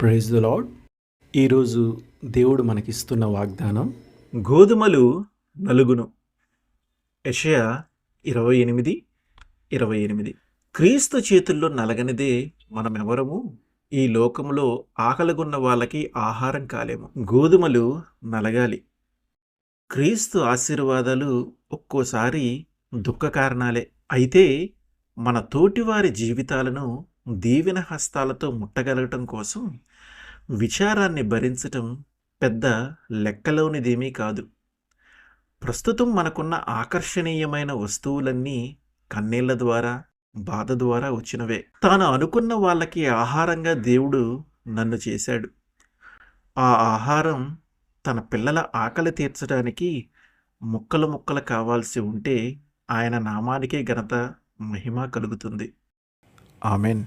Praise the lord ఈరోజు దేవుడు మనకిస్తున్న వాగ్దానం గోధుమలు నలుగును. యషయా ఇరవై ఎనిమిది ఇరవై ఎనిమిది. క్రీస్తు చేతుల్లో నలగనిదే మనమెవరము? ఈ లోకంలో ఆకలిగొన్న వాళ్ళకి ఆహారం కాలేము. గోధుమలు నలగాలి. క్రీస్తు ఆశీర్వాదాలు ఒక్కోసారి దుఃఖ కారణాలే అయితే మన తోటివారి జీవితాలను దీవెన హస్తాలతో ముట్టగలగటం కోసం విచారాన్ని భరించటం పెద్ద లెక్కలోనిదేమీ కాదు. ప్రస్తుతం మనకున్న ఆకర్షణీయమైన వస్తువులన్నీ కన్నీళ్ళ ద్వారా బాధ ద్వారా వచ్చినవే. తాను అనుకున్న వాళ్ళకి ఆహారంగా దేవుడు నన్ను చేశాడు. ఆ ఆహారం తన పిల్లల ఆకలి తీర్చడానికి ముక్కలు ముక్కలు కావాల్సి ఉంటే ఆయన నామానికే ఘనత మహిమ కలుగుతుంది. ఆమెన్.